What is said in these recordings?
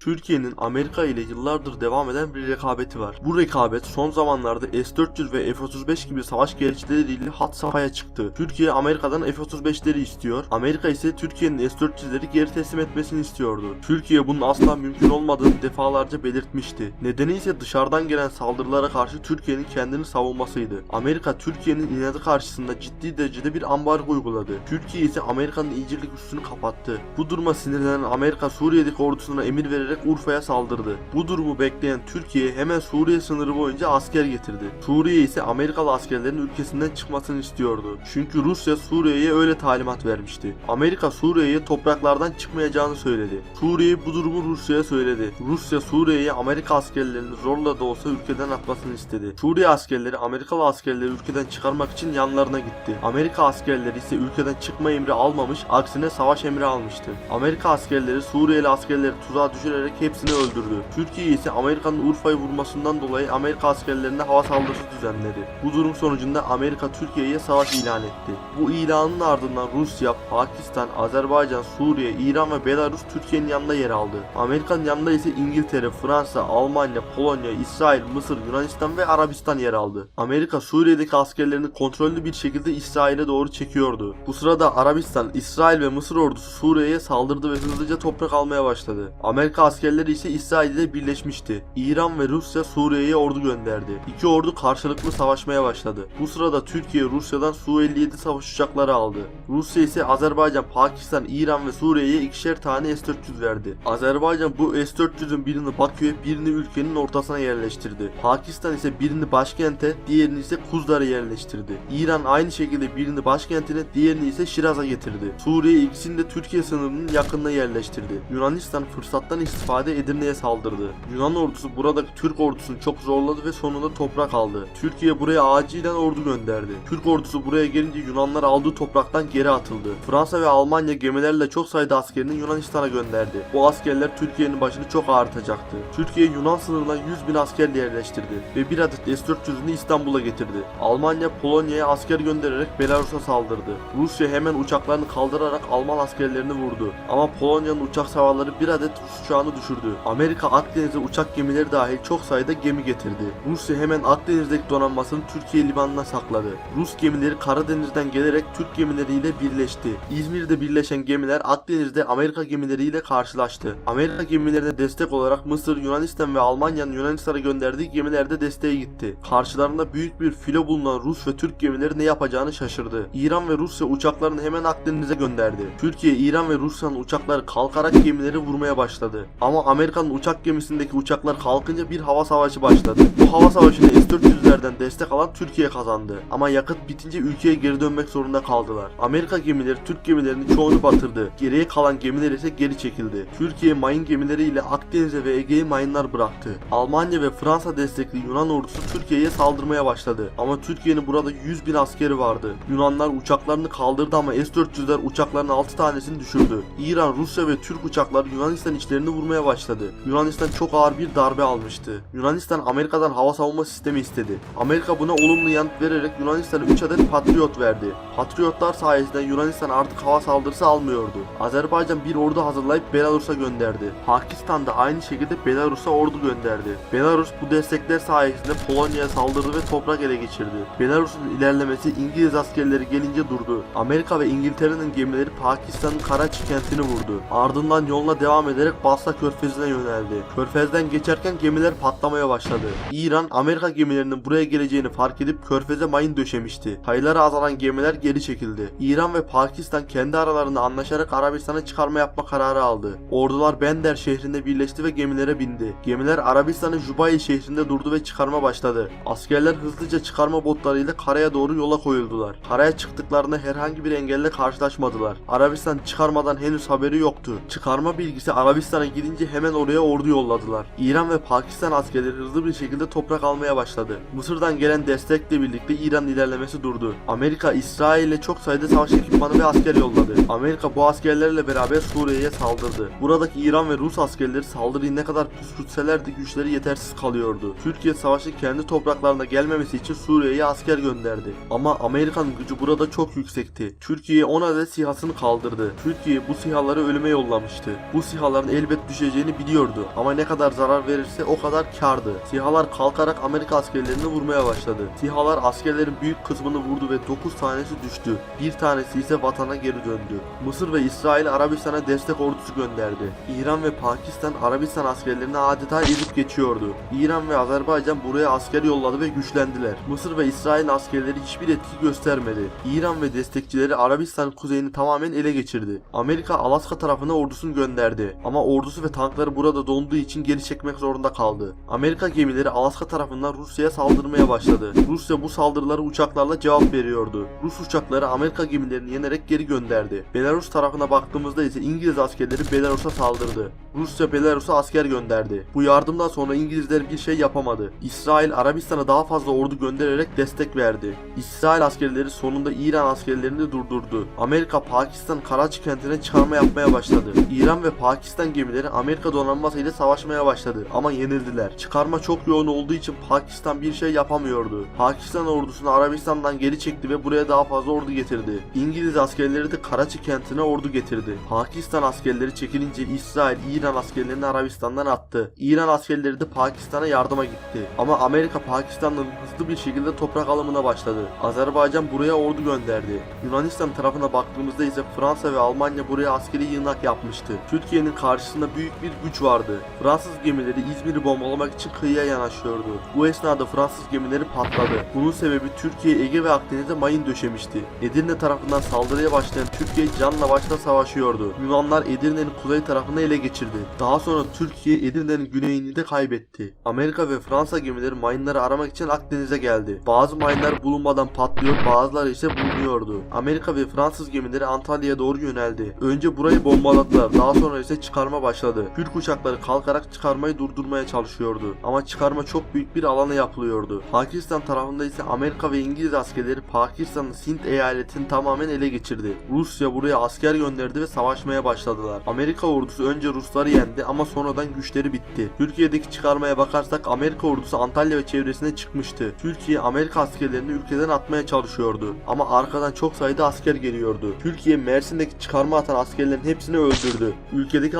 Türkiye'nin Amerika ile yıllardır devam eden bir rekabeti var. Bu rekabet son zamanlarda S-400 ve F-35 gibi savaş gereçleriyle hat safhaya çıktı. Türkiye Amerika'dan F-35'leri istiyor. Amerika ise Türkiye'nin S-400'leri geri teslim etmesini istiyordu. Türkiye bunun asla mümkün olmadığını defalarca belirtmişti. Nedeni ise dışarıdan gelen saldırılara karşı Türkiye'nin kendini savunmasıydı. Amerika Türkiye'nin inadı karşısında ciddi derecede bir ambargo uyguladı. Türkiye ise Amerika'nın iyicillik üstünü kapattı. Bu duruma sinirlenen Amerika Suriye'deki ordusuna emir vererek Urfa'ya saldırdı. Bu durumu bekleyen Türkiye hemen Suriye sınırı boyunca asker getirdi. Suriye ise Amerikalı askerlerin ülkesinden çıkmasını istiyordu. Çünkü Rusya Suriye'ye öyle talimat vermişti. Amerika Suriye'ye topraklardan çıkmayacağını söyledi. Suriye bu durumu Rusya'ya söyledi. Rusya Suriye'ye Amerika askerlerini zorla da olsa ülkeden atmasını istedi. Suriye askerleri Amerikalı askerleri ülkeden çıkarmak için yanlarına gitti. Amerika askerleri ise ülkeden çıkma emri almamış, aksine savaş emri almıştı. Amerika askerleri Suriyeli askerleri tuzağa düşürerek hepsini öldürdü. Türkiye ise Amerika'nın Urfa'yı vurmasından dolayı Amerika askerlerine hava saldırısı düzenledi. Bu durum sonucunda Amerika Türkiye'ye savaş ilan etti. Bu ilanın ardından Rusya, Pakistan, Azerbaycan, Suriye, İran ve Belarus Türkiye'nin yanında yer aldı. Amerika'nın yanında ise İngiltere, Fransa, Almanya, Polonya, İsrail, Mısır, Yunanistan ve Arabistan yer aldı. Amerika Suriye'deki askerlerini kontrollü bir şekilde İsrail'e doğru çekiyordu. Bu sırada Arabistan, İsrail ve Mısır ordusu Suriye'ye saldırdı ve hızlıca toprak almaya başladı. Amerika askerleri ise İsrail'de birleşmişti. İran ve Rusya Suriye'ye ordu gönderdi. İki ordu karşılıklı savaşmaya başladı. Bu sırada Türkiye Rusya'dan Su-57 savaş uçakları aldı. Rusya ise Azerbaycan, Pakistan, İran ve Suriye'ye ikişer tane S-400 verdi. Azerbaycan bu S-400'ün birini Bakü'ye, birini ülkenin ortasına yerleştirdi. Pakistan ise birini başkente, diğerini ise Kuzlar'a yerleştirdi. İran aynı şekilde birini başkentine, diğerini ise Şiraz'a getirdi. Suriye ikisini de Türkiye sınırının yakınına yerleştirdi. Yunanistan fırsattan istifade Edirne'ye saldırdı. Yunan ordusu buradaki Türk ordusunu çok zorladı ve sonunda toprak aldı. Türkiye buraya acilen ordu gönderdi. Türk ordusu buraya gelince Yunanlar aldığı topraktan geri atıldı. Fransa ve Almanya gemilerle çok sayıda askerini Yunanistan'a gönderdi. Bu askerler Türkiye'nin başını çok ağrıtacaktı. Türkiye Yunan sınırına 100 bin asker yerleştirdi ve bir adet S-400'ünü İstanbul'a getirdi. Almanya Polonya'ya asker göndererek Belarus'a saldırdı. Rusya hemen uçaklarını kaldırarak Alman askerlerini vurdu. Ama Polonya'nın uçak savarları bir adet Rus uçağını düşürdü. Amerika Akdeniz'e uçak gemileri dahil çok sayıda gemi getirdi. Rusya hemen Akdeniz'deki donanmasını Türkiye limanına sakladı. Rus gemileri Karadeniz'den gelerek Türk gemileriyle birleşti. İzmir'de birleşen gemiler Akdeniz'de Amerika gemileriyle karşılaştı. Amerika gemilerine destek olarak Mısır, Yunanistan ve Almanya'nın Yunanistan'a gönderdiği gemiler de desteğe gitti. Karşılarında büyük bir filo bulunan Rus ve Türk gemileri ne yapacağını şaşırdı. İran ve Rusya uçaklarını hemen Akdeniz'e gönderdi. Türkiye, İran ve Rusya'nın uçakları kalkarak gemileri vurmaya başladı. Ama Amerika'nın uçak gemisindeki uçaklar kalkınca bir hava savaşı başladı. Bu hava savaşını S-400'lerden destek alan Türkiye kazandı. Ama yakıt bitince ülkeye geri dönmek zorunda kaldılar. Amerika gemileri Türk gemilerinin çoğunu batırdı. Geriye kalan gemiler ise geri çekildi. Türkiye mayın gemileriyle Akdeniz'e ve Ege'ye mayınlar bıraktı. Almanya ve Fransa destekli Yunan ordusu Türkiye'ye saldırmaya başladı. Ama Türkiye'nin burada 100 bin askeri vardı. Yunanlar uçaklarını kaldırdı ama S-400'ler uçakların 6 tanesini düşürdü. İran, Rusya ve Türk uçakları Yunanistan içlerini vurmaya başladı. Yunanistan çok ağır bir darbe almıştı. Yunanistan Amerika'dan hava savunma sistemi istedi. Amerika buna olumlu yanıt vererek Yunanistan'a 3 adet Patriot verdi. Patriotlar sayesinde Yunanistan artık hava saldırısı almıyordu. Azerbaycan bir ordu hazırlayıp Belarus'a gönderdi. Pakistan da aynı şekilde Belarus'a ordu gönderdi. Belarus bu destekler sayesinde Polonya'ya saldırdı ve toprak ele geçirdi. Belarus'un ilerlemesi İngiliz askerleri gelince durdu. Amerika ve İngiltere'nin gemileri Pakistan'ın Karachi kentini vurdu. Ardından yoluna devam ederek Basra körfezine yöneldi. Körfezden geçerken gemiler patlamaya başladı. İran, Amerika gemilerinin buraya geleceğini fark edip körfeze mayın döşemişti. Sayıları azalan gemiler geri çekildi. İran ve Pakistan kendi aralarında anlaşarak Arabistan'a çıkarma yapma kararı aldı. Ordular Bender şehrinde birleşti ve gemilere bindi. Gemiler Arabistan'ın Jubail şehrinde durdu ve çıkarma başladı. Askerler hızlıca çıkarma botlarıyla karaya doğru yola koyuldular. Karaya çıktıklarında herhangi bir engelle karşılaşmadılar. Arabistan çıkarmadan henüz haberi yoktu. Çıkarma bilgisi Arabistan'a gidince hemen oraya ordu yolladılar. İran ve Pakistan askerleri hızlı bir şekilde toprak almaya başladı. Mısır'dan gelen destekle birlikte İran ilerlemesi durdu. Amerika İsrail'e çok sayıda savaş ekipmanı ve asker yolladı. Amerika bu askerlerle beraber Suriye'ye saldırdı. Buradaki İran ve Rus askerleri saldırıyı ne kadar püskürtseler de güçleri yetersiz kalıyordu. Türkiye savaşın kendi topraklarına gelmemesi için Suriye'ye asker gönderdi. Ama Amerika'nın gücü burada çok yüksekti. Türkiye 10 adet sihasını kaldırdı. Türkiye bu sihaları ölüme yollamıştı. Bu sihaların elbet düşeceğini biliyordu ama ne kadar zarar verirse o kadar kardı. SİHA'lar kalkarak Amerika askerlerini vurmaya başladı. SİHA'lar askerlerin büyük kısmını vurdu ve 9 tanesi düştü. Bir tanesi ise vatana geri döndü. Mısır ve İsrail Arabistan'a destek ordusu gönderdi. İran ve Pakistan Arabistan askerlerini adeta ezip geçiyordu. İran ve Azerbaycan buraya asker yolladı ve güçlendiler. Mısır ve İsrail askerleri hiçbir etki göstermedi. İran ve destekçileri Arabistan kuzeyini tamamen ele geçirdi. Amerika Alaska tarafına ordusunu gönderdi ama ordusu ve tankları burada donduğu için geri çekmek zorunda kaldı. Amerika gemileri Alaska tarafından Rusya'ya saldırmaya başladı. Rusya bu saldırılara uçaklarla cevap veriyordu. Rus uçakları Amerika gemilerini yenerek geri gönderdi. Belarus tarafına baktığımızda ise İngiliz askerleri Belarus'a saldırdı. Rusya Belarus'a asker gönderdi. Bu yardımdan sonra İngilizler bir şey yapamadı. İsrail Arabistan'a daha fazla ordu göndererek destek verdi. İsrail askerleri sonunda İran askerlerini durdurdu. Amerika Pakistan Karachi kentine çıkarma yapmaya başladı. İran ve Pakistan gemileri Amerika donanması ile savaşmaya başladı ama yenildiler. Çıkarma çok yoğun olduğu için Pakistan bir şey yapamıyordu. Pakistan ordusunu Arabistan'dan geri çekti ve buraya daha fazla ordu getirdi. İngiliz askerleri de Karachi kentine ordu getirdi. Pakistan askerleri çekilince İsrail İran askerlerini Arabistan'dan attı. İran askerleri de Pakistan'a yardıma gitti. Ama Amerika Pakistan'dan hızlı bir şekilde toprak alımına başladı. Azerbaycan buraya ordu gönderdi. Yunanistan tarafına baktığımızda ise Fransa ve Almanya buraya askeri yığınak yapmıştı. Türkiye'nin karşısında büyük bir güç vardı. Fransız gemileri İzmir'i bombalamak için kıyıya yanaşıyordu. Bu esnada Fransız gemileri patladı. Bunun sebebi Türkiye Ege ve Akdeniz'e mayın döşemişti. Edirne tarafından saldırıya başlayan Türkiye canla başla savaşıyordu. Yunanlar Edirne'nin kuzey tarafını ele geçirdi. Daha sonra Türkiye Edirne'nin güneyini de kaybetti. Amerika ve Fransa gemileri mayınları aramak için Akdeniz'e geldi. Bazı mayınlar bulunmadan patlıyor, bazıları ise bulunuyordu. Amerika ve Fransız gemileri Antalya'ya doğru yöneldi. Önce burayı bombaladılar, daha sonra ise çıkarma başladı. Türk uçakları kalkarak çıkarmayı durdurmaya çalışıyordu. Ama çıkarma çok büyük bir alana yapılıyordu. Pakistan tarafında ise Amerika ve İngiliz askerleri Pakistan'ın Sint eyaletini tamamen ele geçirdi. Rusya buraya asker gönderdi ve savaşmaya başladılar. Amerika ordusu önce Rusları yendi ama sonradan güçleri bitti. Türkiye'deki çıkarmaya bakarsak Amerika ordusu Antalya ve çevresine çıkmıştı. Türkiye Amerika askerlerini ülkeden atmaya çalışıyordu. Ama arkadan çok sayıda asker geliyordu. Türkiye Mersin'deki çıkarma atan askerlerin hepsini öldürdü. Ülkedeki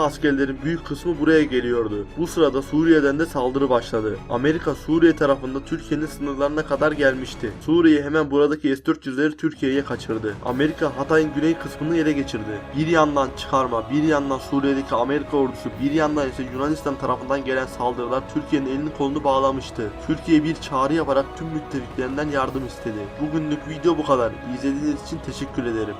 askerlerin büyük kısmı buraya geliyordu. Bu sırada Suriye'den de saldırı başladı. Amerika Suriye tarafında Türkiye'nin sınırlarına kadar gelmişti. Suriye hemen buradaki S-400'leri Türkiye'ye kaçırdı. Amerika Hatay'ın güney kısmını ele geçirdi. Bir yandan çıkarma, bir yandan Suriye'deki Amerika ordusu, bir yandan ise Yunanistan tarafından gelen saldırılar Türkiye'nin elini kolunu bağlamıştı. Türkiye bir çağrı yaparak tüm müttefiklerinden yardım istedi. Bugünlük video bu kadar. İzlediğiniz için teşekkür ederim.